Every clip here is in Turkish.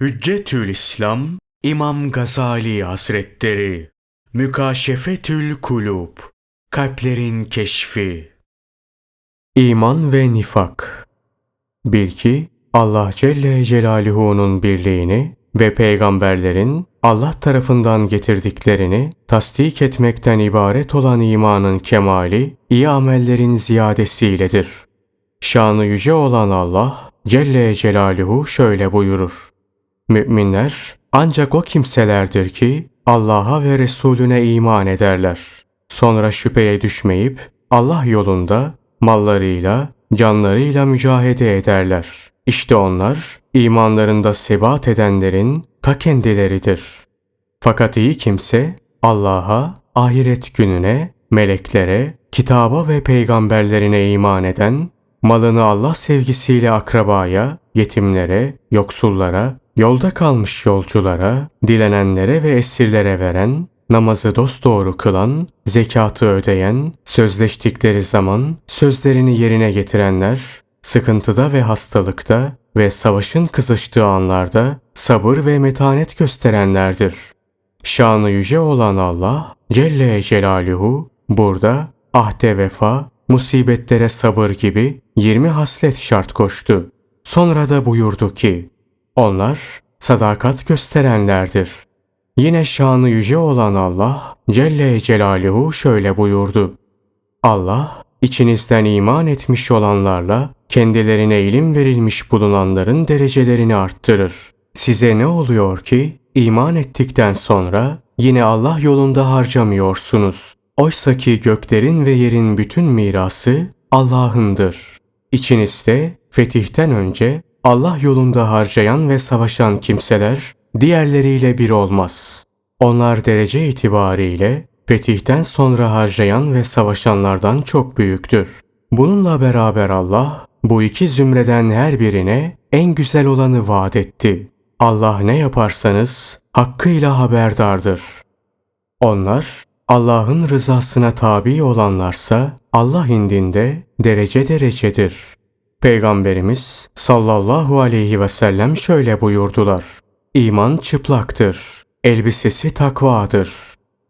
Hüccetül İslam İmam Gazali Hazretleri Mükaşefetül Kulub Kalplerin Keşfi İman ve Nifak Bil ki Allah Celle Celaluhu'nun birliğini ve peygamberlerin Allah tarafından getirdiklerini tasdik etmekten ibaret olan imanın kemali, iyi amellerin ziyadesiyledir. Şanı yüce olan Allah Celle Celaluhu şöyle buyurur. Müminler ancak o kimselerdir ki Allah'a ve Resulüne iman ederler. Sonra şüpheye düşmeyip Allah yolunda mallarıyla, canlarıyla mücahede ederler. İşte onlar imanlarında sebat edenlerin ta kendileridir. Fakat iyi kimse Allah'a, ahiret gününe, meleklere, kitaba ve peygamberlerine iman eden, malını Allah sevgisiyle akrabaya, yetimlere, yoksullara, yolda kalmış yolculara, dilenenlere ve esirlere veren, namazı dosdoğru kılan, zekatı ödeyen, sözleştikleri zaman sözlerini yerine getirenler, sıkıntıda ve hastalıkta ve savaşın kızıştığı anlarda sabır ve metanet gösterenlerdir. Şanı yüce olan Allah Celle Celaluhu burada ahde vefa, musibetlere sabır gibi 20 haslet şart koştu. Sonra da buyurdu ki, onlar sadakat gösterenlerdir. Yine şanı yüce olan Allah Celle Celaluhu şöyle buyurdu. Allah içinizden iman etmiş olanlarla kendilerine ilim verilmiş bulunanların derecelerini arttırır. Size ne oluyor ki iman ettikten sonra yine Allah yolunda harcamıyorsunuz. Oysa ki göklerin ve yerin bütün mirası Allah'ındır. İçinizde fetihten önce Allah yolunda harcayan ve savaşan kimseler diğerleriyle bir olmaz. Onlar derece itibariyle fetihten sonra harcayan ve savaşanlardan çok büyüktür. Bununla beraber Allah bu iki zümreden her birine en güzel olanı vaat etti. Allah ne yaparsanız hakkıyla haberdardır. Onlar Allah'ın rızasına tabi olanlarsa Allah indinde derece derecedir. Peygamberimiz sallallahu aleyhi ve sellem şöyle buyurdular. İman çıplaktır. Elbisesi takvadır.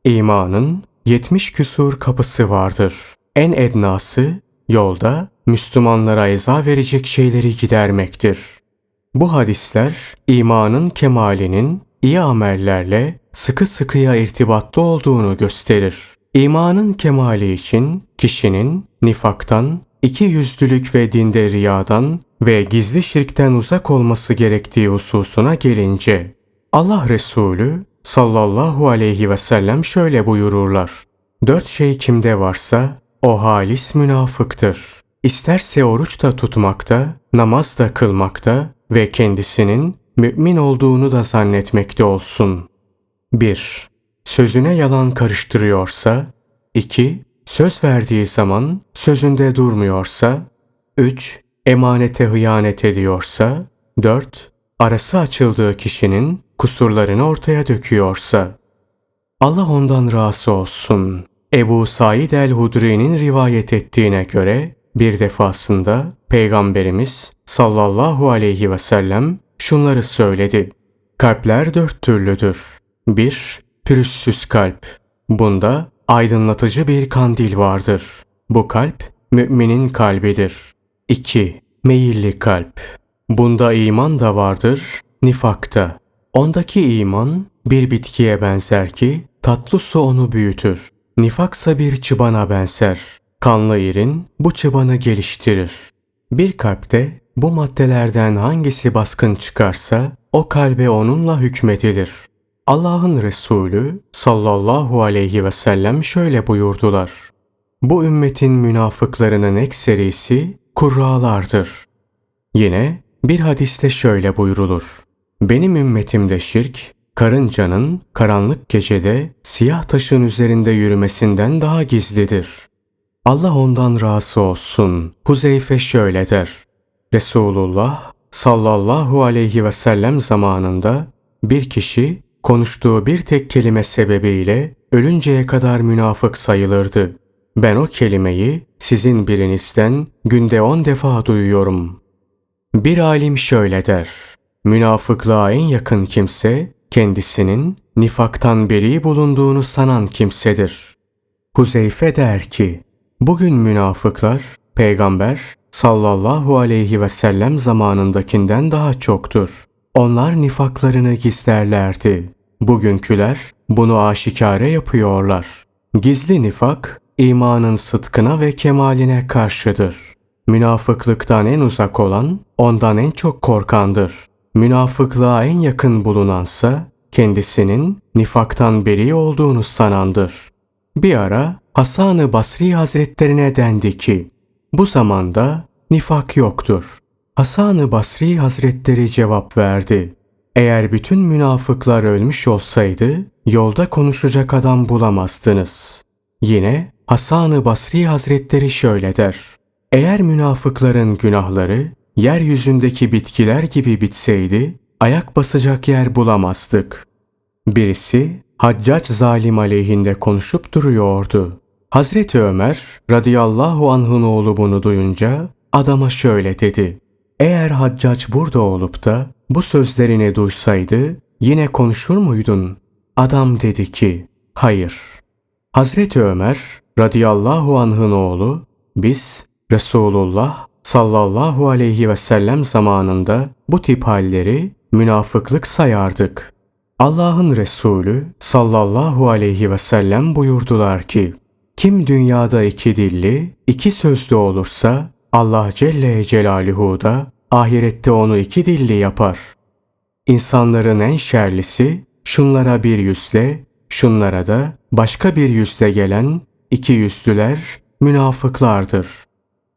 İmanın yetmiş küsur kapısı vardır. En ednası yolda Müslümanlara eza verecek şeyleri gidermektir. Bu hadisler imanın kemalinin iyi amellerle sıkı sıkıya irtibatlı olduğunu gösterir. İmanın kemali için kişinin nifaktan, iki yüzlülük ve dinde riyadan ve gizli şirkten uzak olması gerektiği hususuna gelince Allah Resulü sallallahu aleyhi ve sellem şöyle buyururlar. Dört şey kimde varsa o halis münafıktır. İsterse oruç da tutmakta, namaz da kılmakta ve kendisinin mümin olduğunu da zannetmekte olsun. 1. Sözüne yalan karıştırıyorsa 2. Söz verdiği zaman sözünde durmuyorsa 3. Emanete hıyanet ediyorsa 4. Arası açıldığı kişinin kusurlarını ortaya döküyorsa Allah ondan razı olsun. Ebu Said el-Hudri'nin rivayet ettiğine göre bir defasında Peygamberimiz sallallahu aleyhi ve sellem şunları söyledi. Kalpler dört türlüdür. 1. Pürüzsüz kalp. Bunda aydınlatıcı bir kandil vardır. Bu kalp müminin kalbidir. 2. Meyilli kalp. Bunda iman da vardır, nifakta. Ondaki iman bir bitkiye benzer ki tatlı su onu büyütür. Nifaksa bir çıbana benzer. Kanlı irin bu çıbanı geliştirir. Bir kalpte bu maddelerden hangisi baskın çıkarsa o kalbe onunla hükmedilir. Allah'ın Resulü sallallahu aleyhi ve sellem şöyle buyurdular. Bu ümmetin münafıklarının ekserisi kurralardır. Yine bir hadiste şöyle buyrulur. Benim ümmetimde şirk, karıncanın karanlık gecede siyah taşın üzerinde yürümesinden daha gizlidir. Allah ondan razı olsun. Huzeyfe şöyle der. Resulullah sallallahu aleyhi ve sellem zamanında bir kişi konuştuğu bir tek kelime sebebiyle ölünceye kadar münafık sayılırdı. Ben o kelimeyi sizin birinizden günde on defa duyuyorum. Bir alim şöyle der. Münafıklığa en yakın kimse kendisinin nifaktan beri bulunduğunu sanan kimsedir. Huzeyfe der ki, bugün münafıklar peygamber sallallahu aleyhi ve sellem zamanındakinden daha çoktur. Onlar nifaklarını gizlerlerdi. Bugünküler bunu aşikare yapıyorlar. Gizli nifak imanın sıdkına ve kemaline karşıdır. Münafıklıktan en uzak olan ondan en çok korkandır. Münafıklığa en yakın bulunansa kendisinin nifaktan beri olduğunu sanandır. Bir ara Hasan-ı Basri Hazretlerine dendi ki, bu zamanda nifak yoktur. Hasan-ı Basri Hazretleri cevap verdi. Eğer bütün münafıklar ölmüş olsaydı yolda konuşacak adam bulamazdınız. Yine Hasan-ı Basri Hazretleri şöyle der. Eğer münafıkların günahları yeryüzündeki bitkiler gibi bitseydi ayak basacak yer bulamazdık. Birisi Haccac zalim aleyhinde konuşup duruyordu. Hazreti Ömer radıyallahu anh'ın oğlu bunu duyunca adama şöyle dedi. Eğer Haccac burada olup da bu sözlerini duysaydı yine konuşur muydun? Adam dedi ki hayır. Hazreti Ömer radıyallahu anh'ın oğlu biz Resulullah sallallahu aleyhi ve sellem zamanında bu tip halleri münafıklık sayardık. Allah'ın Resulü sallallahu aleyhi ve sellem buyurdular ki, kim dünyada iki dilli, iki sözlü olursa Allah Celle Celaluhu da ahirette onu iki dilli yapar. İnsanların en şerlisi şunlara bir yüzle, şunlara da başka bir yüzle gelen iki yüzlüler münafıklardır.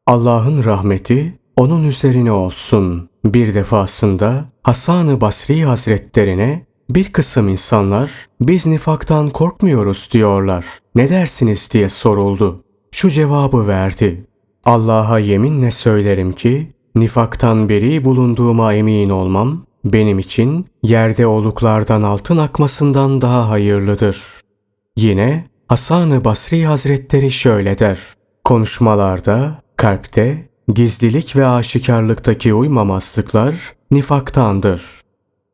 Allah'ın rahmeti onun üzerine olsun. Bir defasında Hasan-ı Basri Hazretlerine bir kısım insanlar biz nifaktan korkmuyoruz diyorlar. Ne dersiniz diye soruldu. Şu cevabı verdi. Allah'a yeminle söylerim ki nifaktan beri bulunduğuma emin olmam benim için yerde oluklardan altın akmasından daha hayırlıdır. Yine Hasan-ı Basri Hazretleri şöyle der. Konuşmalarda, kalpte, gizlilik ve aşikarlıktaki uymamazlıklar nifaktandır.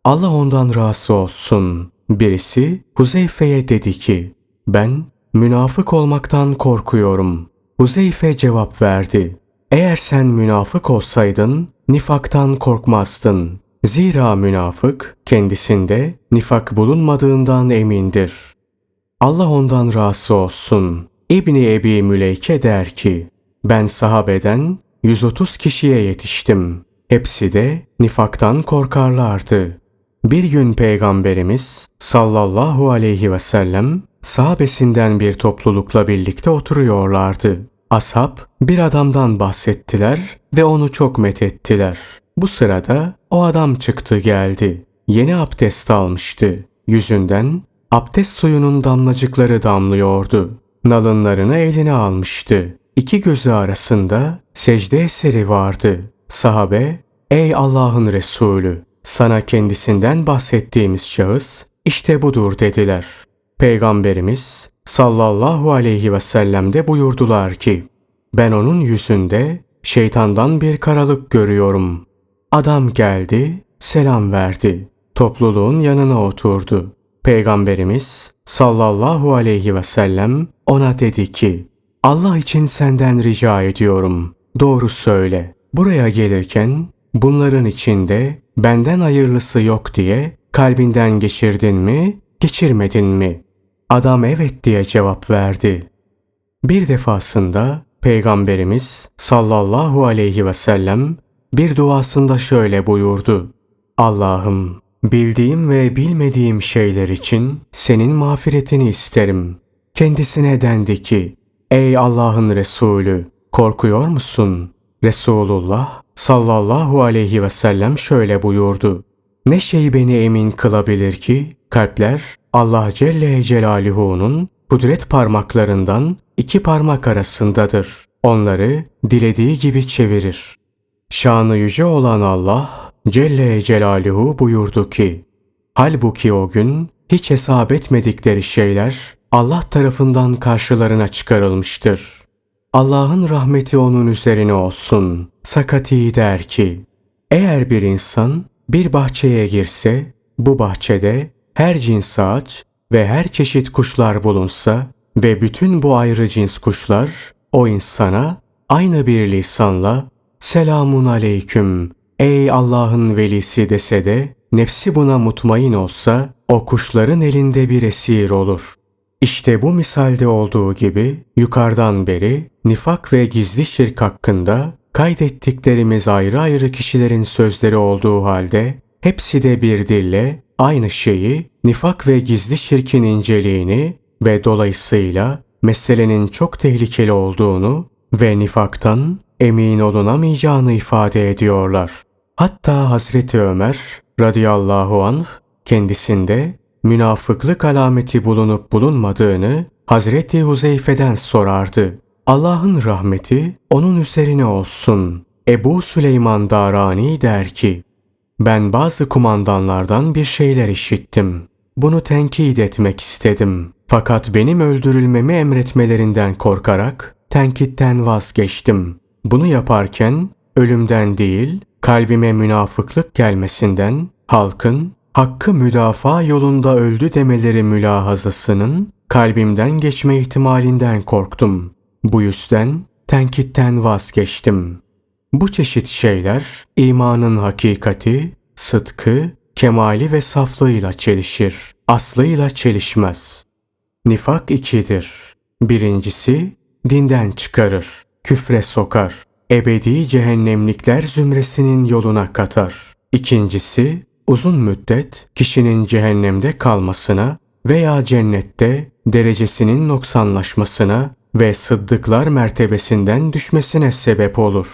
Allah ondan razı olsun. Birisi Huzeyfe'ye dedi ki, ben münafık olmaktan korkuyorum. Huzeyfe cevap verdi. Eğer sen münafık olsaydın nifaktan korkmazdın. Zira münafık kendisinde nifak bulunmadığından emindir. Allah ondan razı olsun. İbni Ebi Müleyke der ki, ben sahabeden 130 kişiye yetiştim. Hepsi de nifaktan korkarlardı. Bir gün Peygamberimiz sallallahu aleyhi ve sellem sahabesinden bir toplulukla birlikte oturuyorlardı. Ashab bir adamdan bahsettiler ve onu çok methettiler. Bu sırada o adam çıktı geldi. Yeni abdest almıştı. Yüzünden abdest suyunun damlacıkları damlıyordu. Nalınlarını eline almıştı. İki gözü arasında secde eseri vardı. Sahabe, ey Allah'ın Resulü, sana kendisinden bahsettiğimiz şahıs işte budur dediler. Peygamberimiz sallallahu aleyhi ve sellem de buyurdular ki, ben onun yüzünde şeytandan bir karalık görüyorum. Adam geldi, selam verdi. Topluluğun yanına oturdu. Peygamberimiz sallallahu aleyhi ve sellem ona dedi ki, Allah için senden rica ediyorum. Doğru söyle. Buraya gelirken bunların içinde benden hayırlısı yok diye kalbinden geçirdin mi, geçirmedin mi? Adam evet diye cevap verdi. Bir defasında Peygamberimiz sallallahu aleyhi ve sellem bir duasında şöyle buyurdu. Allah'ım bildiğim ve bilmediğim şeyler için senin mağfiretini isterim. Kendisine dendi ki, ey Allah'ın Resulü korkuyor musun? Resulullah sallallahu aleyhi ve sellem şöyle buyurdu. Ne şey beni emin kılabilir ki kalpler Allah Celle Celaluhu'nun kudret parmaklarından iki parmak arasındadır. Onları dilediği gibi çevirir. Şanı yüce olan Allah Celle Celaluhu buyurdu ki, Halbuki o gün hiç hesap etmedikleri şeyler Allah tarafından karşılarına çıkarılmıştır. Allah'ın rahmeti onun üzerine olsun. Sakati der ki, eğer bir insan bir bahçeye girse, bu bahçede her cins ağaç ve her çeşit kuşlar bulunsa ve bütün bu ayrı cins kuşlar o insana aynı bir lisanla selamun aleyküm ey Allah'ın velisi dese de nefsi buna mutmain olsa o kuşların elinde bir esir olur. İşte bu misalde olduğu gibi yukarıdan beri nifak ve gizli şirk hakkında kaydettiklerimiz ayrı ayrı kişilerin sözleri olduğu halde hepsi de bir dille aynı şeyi nifak ve gizli şirkin inceliğini ve dolayısıyla meselenin çok tehlikeli olduğunu ve nifaktan emin olunamayacağını ifade ediyorlar. Hatta Hazreti Ömer radıyallahu anh kendisinde münafıklık alameti bulunup bulunmadığını Hazreti Huzeyfe'den sorardı. Allah'ın rahmeti onun üzerine olsun. Ebu Süleyman Darani der ki, ben bazı kumandanlardan bir şeyler işittim. Bunu tenkit etmek istedim. Fakat benim öldürülmemi emretmelerinden korkarak tenkitten vazgeçtim. Bunu yaparken ölümden değil, kalbime münafıklık gelmesinden, halkın hakkı müdafaa yolunda öldü demeleri mülahazasının kalbimden geçme ihtimalinden korktum. Bu yüzden tenkitten vazgeçtim. Bu çeşit şeyler imanın hakikati, sıdkı, kemali ve saflığıyla çelişir. Aslıyla çelişmez. Nifak ikidir. Birincisi dinden çıkarır, küfre sokar, ebedi cehennemlikler zümresinin yoluna katar. İkincisi uzun müddet kişinin cehennemde kalmasına veya cennette derecesinin noksanlaşmasına ve sıddıklar mertebesinden düşmesine sebep olur.